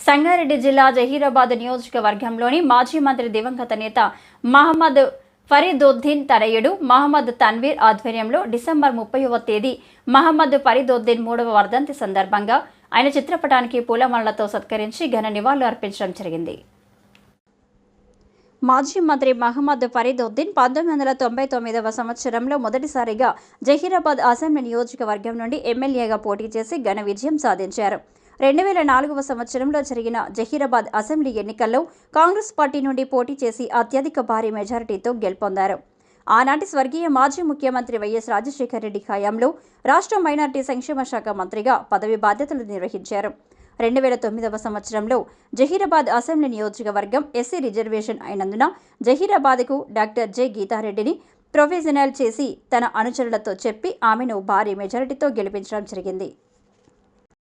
సంగారెడ్డి జిల్లా జహీరాబాద్ నియోజకవర్గంలోని మాజీ మంత్రి దివంగత నేత మహమ్మద్ ఫరీదుద్దీన్ తనయుడు మహమ్మద్ తన్వీర్ ఆధ్వర్యంలో డిసెంబర్ ముప్పైవ తేదీ మహమ్మద్ ఫరీదుద్దీన్ మూడవ వర్ధంతి సందర్భంగా ఆయన చిత్రపటానికి పూలమాలతో సత్కరించి ఘన నివాళులు అర్పించడం జరిగింది. మాజీ మంత్రి మహమ్మద్ ఫరీదుద్దీన్ పంతొమ్మిది వందల తొంభై తొమ్మిదవ సంవత్సరంలో మొదటిసారిగా జహీరాబాద్ అసెంబ్లీ నియోజకవర్గం నుండి ఎమ్మెల్యేగా పోటీ చేసి ఘన విజయం సాధించారు. రెండు వేల నాలుగవ సంవత్సరంలో జరిగిన జహీరాబాద్ అసెంబ్లీ ఎన్నికల్లో కాంగ్రెస్ పార్టీ నుండి పోటీ చేసి అత్యధిక భారీ మెజారిటీతో గెలుపొందారు. ఆనాటి స్వర్గీయ మాజీ ముఖ్యమంత్రి వైఎస్ రాజశేఖర రెడ్డి హయాంలో రాష్ట్ర మైనార్టీ సంక్షేమ శాఖ మంత్రిగా పదవి బాధ్యతలు నిర్వహించారు. రెండు వేల తొమ్మిదవ సంవత్సరంలో జహీరాబాద్ అసెంబ్లీ నియోజకవర్గం ఎస్సీ రిజర్వేషన్ అయినందున జహీరాబాద్కు డాక్టర్ జె గీతారెడ్డిని ప్రొవిజనల్ చేసి తన అనుచరులతో చెప్పి ఆమెను భారీ మెజారిటీతో గెలిపించడం జరిగింది.